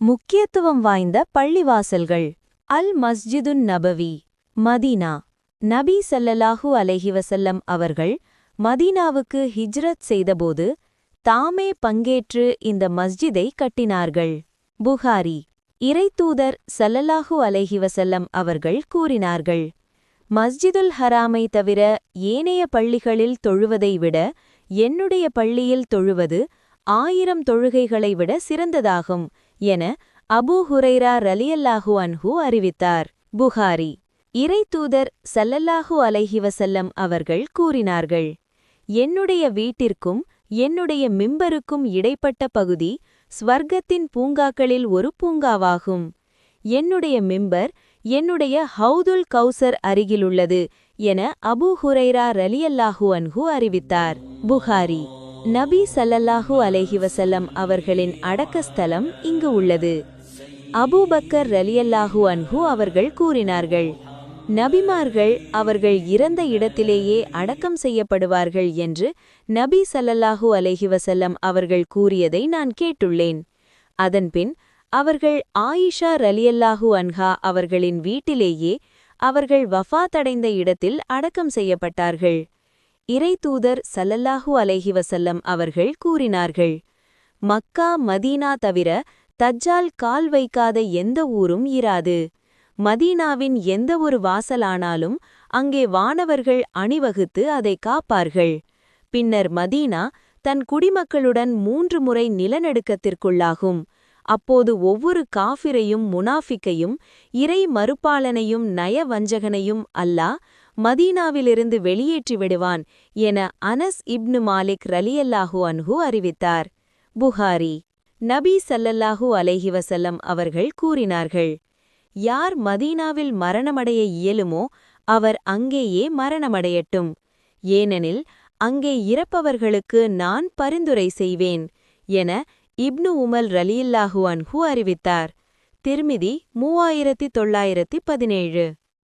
முக்கியத்துவம் வாய்ந்த பள்ளிவாசல்கள். அல் மஸ்ஜிதுன் நபவி மதீனா. நபி ஸல்லல்லாஹு அலஹிவசல்லம் அவர்கள் மதீனாவுக்கு ஹிஜ்ரத் செய்தபோது தாமே பங்கேற்று இந்த மஸ்ஜிதை கட்டினார்கள். புகாரி இறைத்தூதர் சல்லல்லாஹு அலஹிவசல்லம் அவர்கள் கூறினார்கள் மஸ்ஜிதுல் ஹராமை தவிர ஏனைய பள்ளிகளில் தொழுவதை விட என்னுடைய பள்ளியில் தொழுவது ஆயிரம் தொழுகைகளை விட சிறந்ததாகும். என அபூ ஹுரைரா ரலியல்லாஹு அன்ஹு அறிவித்தார். புகாரி. இறை தூதர் சல்லல்லாஹு அலைஹிவசல்லம் அவர்கள் கூறினார்கள் என்னுடைய வீட்டிற்கும் என்னுடைய மிம்பருக்கும் இடைப்பட்ட பகுதி ஸ்வர்க்கத்தின் பூங்காக்களில் ஒரு பூங்காவாகும். என்னுடைய மிம்பர் என்னுடைய ஹவுதுல் கௌசர் அருகிலுள்ளது என அபூ ஹுரைரா ரலியல்லாஹு அன்ஹு அறிவித்தார். புகாரி. நபி சல்லல்லாஹு அலேஹிவசல்லம் அவர்களின் அடக்கஸ்தலம் இங்கு உள்ளது. அபூபக்கர் ரலியல்லாஹு அன்ஹு அவர்கள் கூறினார்கள் நபிமார்கள் அவர்கள் இறந்த இடத்திலேயே அடக்கம் செய்யப்படுவார்கள் என்று நபி சல்லல்லாஹு அலேஹிவசல்லம் அவர்கள் கூறியதை நான் கேட்டுள்ளேன். அதன்பின் அவர்கள் ஆயிஷா ரலியல்லாஹு அன்ஹா அவர்களின் வீட்டிலேயே அவர்கள் வஃபாத்தடைந்த இடத்தில் அடக்கம் செய்யப்பட்டார்கள். இறைத்தூதர் ஸல்லல்லாஹு அலைஹி வஸல்லம் அவர்கள் கூறினார்கள் மக்கா மதீனா தவிர தஜ்ஜால் கால் வைக்காத எந்த ஊரும் இராது. மதீனாவின் எந்த ஒரு வாசலானாலும் அங்கே வானவர்கள் அணிவகுத்து அதை காப்பார்கள். பின்னர் மதீனா தன் குடிமக்களுடன் மூன்று முறை நிலநடுக்கத்திற்குள்ளாகும். அப்போது ஒவ்வொரு காஃபிரையும் முனாஃபிக்கையும் இறை மறுப்பாளனையும் நயவஞ்சகனையும் அல்லாஹ் மதீனாவிலிருந்து வெளியேற்றி விடுவான் என அனஸ் இப்னு மாலிக் ரலியல்லாஹு அன்ஹு அறிவித்தார். புகாரி. நபி சல்லல்லாஹு அலைஹி வசல்லம் அவர்கள் கூறினார்கள் யார் மதீனாவில் மரணமடைய இயலுமோ அவர் அங்கேயே மரணமடையட்டும். ஏனெனில் அங்கே இறப்பவர்களுக்கு நான் பரிந்துரை செய்வேன் என இப்னு உமல் ரலியில்லாஹு அன்ஹு அறிவித்தார். திருமிதி மூவாயிரத்தி தொள்ளாயிரத்தி பதினேழு.